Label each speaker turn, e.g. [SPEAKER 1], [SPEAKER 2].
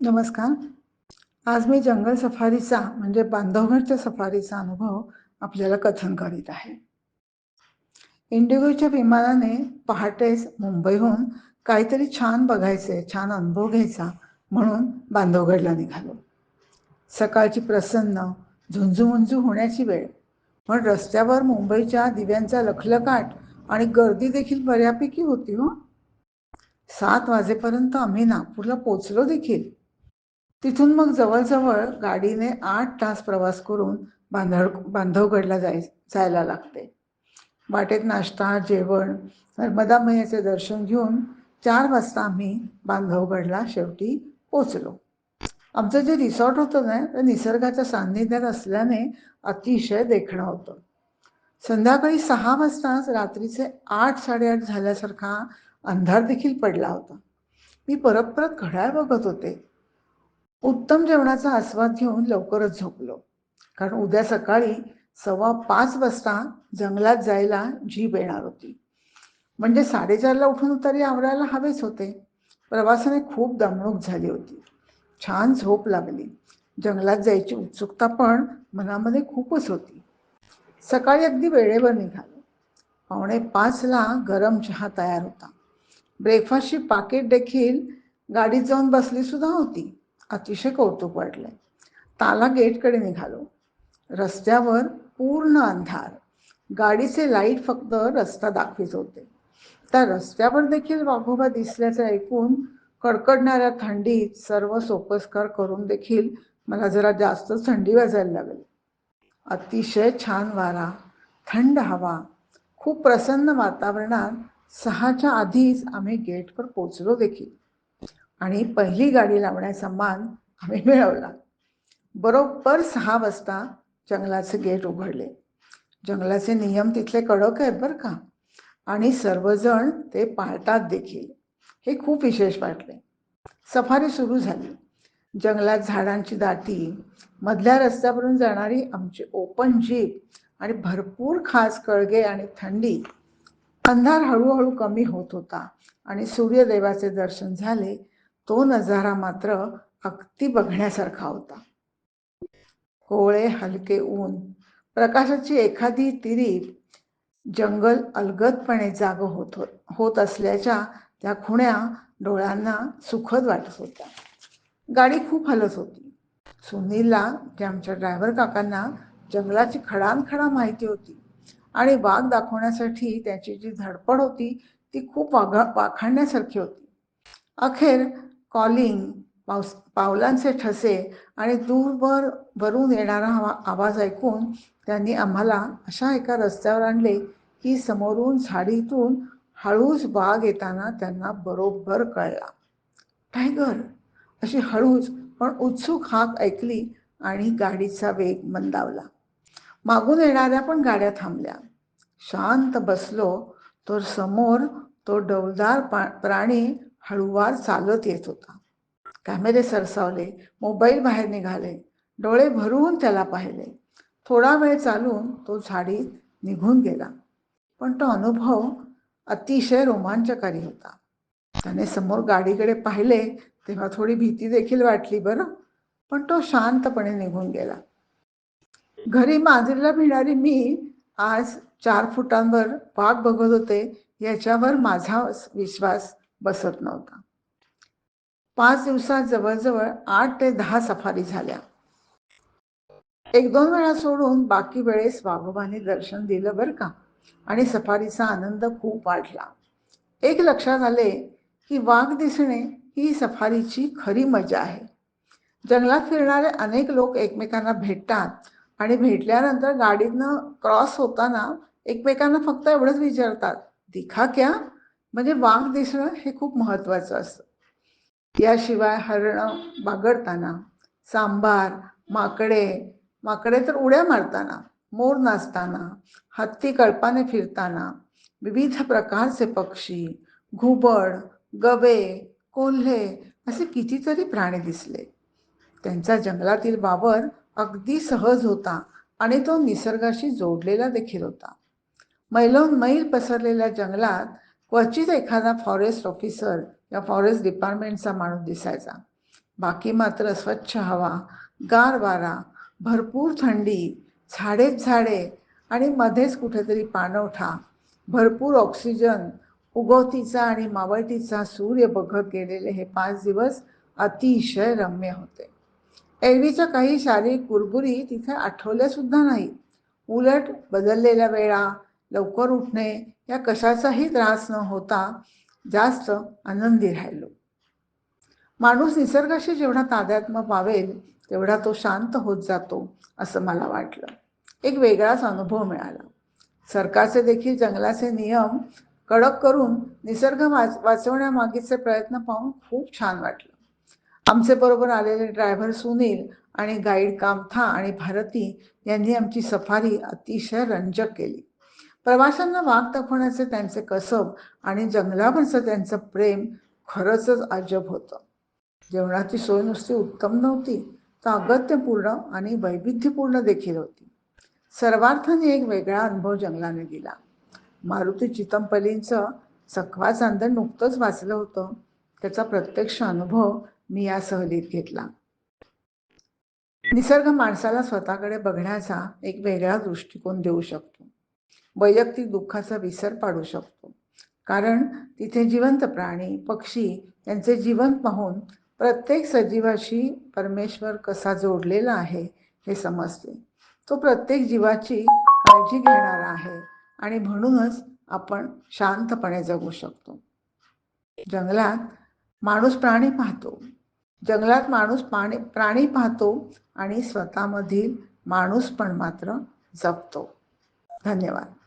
[SPEAKER 1] नमस्कार. आज मी जंगल सफारीचा म्हणजे बांधवगडच्या सफारीचा अनुभव आपल्याला कथन करीत आहे. इंडिगोच्या विमानाने पहाटेच मुंबईहून काहीतरी छान बघायचे छान अनुभव घ्यायचा म्हणून बांधवगडला निघालो. सकाळची प्रसन्न झुंजूमुंजू होण्याची वेळ. पण रस्त्यावर मुंबईच्या दिव्यांचा लखलकाट आणि गर्दी देखील बऱ्यापैकी होती हो. सात वाजेपर्यंत आम्ही नागपूरला पोचलो देखील. तिथून मग जवळजवळ गाडीने आठ तास प्रवास करून बांधव बांधवगडला जाय जायला लागते. वाटेत नाश्ता जेवण नर्मदा मैयाचे दर्शन घेऊन चार वाजता आम्ही बांधवगडला शेवटी पोचलो आमचं जे रिसॉर्ट होतं ना ते निसर्गाच्या सान्निध्यात असल्याने अतिशय देखणं होतं. संध्याकाळी सहा वाजताच रात्रीचे आठ साडेआठ झाल्यासारखा अंधार देखील पडला होता. मी परत परत घड्याळ बघत होते. उत्तम जेवणाचा आस्वाद घेऊन लवकरच झोपलो. कारण उद्या सकाळी सव्वा पाच वाजता जंगलात जायला जीप येणार होती. म्हणजे साडेचारला उठून तरी आवरायला हवेच होते. प्रवासाने खूप दमणूक झाली होती. छान झोप लागली. जंगलात जायची उत्सुकता पण मनामध्ये खूपच होती. सकाळी अगदी वेळेवर निघालो. पावणे पाचला गरम चहा तयार होता. ब्रेकफास्टची पाकिट देखील गाडीत जाऊन बसली सुद्धा होती. अतिशय कौतुक वाटलं ताला गेटकडे निघालो. रस्त्यावर पूर्ण अंधार. गाडीचे लाइट फक्त रस्ता दाखवित होते. त्या रस्त्यावर देखील वाघोबा दिसल्याचं ऐकून कडकडणाऱ्या थंडीत सर्व सोपस्कार करून देखील मला जरा जास्तच थंडी वाजायला लागली. अतिशय छान वारा थंड हवा खूप प्रसन्न वातावरणात सहाच्या आधीच आम्ही गेटवर पोचलो देखील. आणि पहिली गाडी लावण्याचा मान आम्ही मिळवला. बरोबर सहा वाजता जंगलाचे गेट उघडले. जंगलाचे नियम तिथले कडक आहेत बरं का. आणि सर्वजण ते पाळतात देखील. हे खूप विशेष वाटले. सफारी सुरू झाली. जंगलात झाडांची दाटी मधल्या रस्त्यावरून जाणारी आमची ओपन जीप आणि भरपूर खास कळगे आणि थंडी. अंधार हळूहळू कमी होत होता आणि सूर्यदेवाचे दर्शन झाले तो नजारा मात्र अगदी बघण्यासारखा होता. कोळे हलके ऊन. प्रकाशाची एखादी तिरी जंगल अलगदपणे जाग होत होत असल्याच्या त्या खुण्या डोळ्यांना सुखद वाटत होत्या. गाडी खूप हलत होती. सुनीलला जे आमच्या ड्रायव्हर काकांना जंगलाची खडानखडा माहिती होती आणि वाघ दाखवण्यासाठी त्याची जी धडपड होती ती खूप वाघ वाखाणण्यासारखी होती. अखेर कॉलिंग पावस पावलांचे ठसे आणि दूरवर वरून येणारा आवाज ऐकून त्यांनी आम्हाला अशा एका रस्त्यावर आणले की समोरून झाडीतून हळूच बाग येताना त्यांना बरोबर कळला. टायगर अशी हळूच पण उत्सुक हाक ऐकली आणि गाडीचा वेग मंदावला. मागून येणाऱ्या पण गाड्या थांबल्या. शांत बसलो तर समोर तो डौलदार प्राणी हळूवार चालत येत होता. कॅमेरे सरसावले मोबाईल बाहेर निघाले डोळे भरून त्याला पाहिले. थोडा वेळ चालून तो झाडीत निघून गेला. पण तो अनुभव अतिशय रोमांचकारी होता. त्याने समोर गाडीकडे पाहिले तेव्हा थोडी भीती देखील वाटली बरं पण तो शांतपणे निघून गेला. घरी मांजरीला भिणारी मी आज चार फुटांवर वाघ बघत होते याच्यावर माझा विश्वास बसत नव्हता. पाच दिवसात जवळजवळ आठ ते दहा सफारी झाल्या. एक दोन वेळा सोडून बाकी वेळेस वाघोबाने दर्शन दिलं बरं का. आणि सफारीचा आनंद खूप वाढला. एक लक्षात आले की वाघ दिसणे ही सफारीची खरी मजा आहे. जंगलात फिरणारे अनेक लोक एकमेकांना भेटतात आणि भेटल्यानंतर गाडीतनं क्रॉस होताना एकमेकांना फक्त एवढंच विचारतात दिखा क्या? म्हणजे वाघ दिसणं हे खूप महत्वाचं असतं. याशिवाय हरणं बागडताना सांबार माकडे माकडे तर उड्या मारताना मोर नाचताना हत्ती कळपाने फिरताना विविध प्रकारचे पक्षी घुबड गवे कोल्हे असे कितीतरी प्राणी दिसले. त्यांचा जंगलातील वावर अगदी सहज होता आणि तो निसर्गाशी जोडलेला देखील होता. मैलोन मैल पसरलेल्या जंगलात क्वचित एखादा फॉरेस्ट ऑफिसर या फॉरेस्ट डिपार्टमेंटचा माणूस दिसायचा. बाकी मात्र स्वच्छ हवा गार वारा भरपूर थंडी झाडेच झाडे आणि मध्येच कुठेतरी पाणवठा भरपूर ऑक्सिजन उगवतीचा आणि मावळतीचा सूर्य बघत गेलेले हे पाच दिवस अतिशय रम्य होते. एरवीच्या काही शारीरिक कुरबुरी तिथे आठवल्यासुद्धा नाही उलट बदललेल्या वेळा लवकर उठणे या कशाचाही त्रास न होता जास्त आनंदी राहिलो. माणूस निसर्गाशी जेवढा तादात्म्य पावेल तेवढा तो शांत होत जातो असं मला वाटलं. एक वेगळाच अनुभव मिळाला. सरकारचे देखील जंगलाचे नियम कडक करून निसर्ग वाच वाचवण्यामागीचे प्रयत्न पाहून खूप छान वाटलं. आमचे बरोबर आलेले ड्रायव्हर सुनील आणि गाईड कामथा आणि भारती यांनी आमची सफारी अतिशय रंजक केली. प्रवाशांना वाघ दाखवण्याचे त्यांचे कसब आणि जंगलावरचं त्यांचं प्रेम खरंच अजब होतं. जेवणाची सोय नुसती उत्तम नव्हती तर अगत्यपूर्ण आणि वैविध्यपूर्ण देखील होती. सर्वार्थाने एक वेगळा अनुभव जंगलाने दिला. मारुती चितमपल्लींचं चकवा चांदण नुकतंच वाचलं होतं. त्याचा प्रत्यक्ष अनुभव मी या सहलीत घेतला. निसर्ग माणसाला स्वतःकडे बघण्याचा एक वेगळा दृष्टिकोन देऊ शकतो. वैयक्तिक दुःखाचा विसर पाडू शकतो. कारण तिथे जिवंत प्राणी पक्षी यांचे जीवन पाहून प्रत्येक सजीवाशी परमेश्वर कसा जोडलेला आहे हे समजते. तो प्रत्येक जीवाची काळजी घेणारा आहे आणि म्हणूनच आपण शांतपणे जगू शकतो. जंगलात माणूस प्राणी पाहतो. जंगलात माणूस पाणी प्राणी पाहतो आणि स्वतःमधील माणूस पण मात्र जपतो धन्यवाद.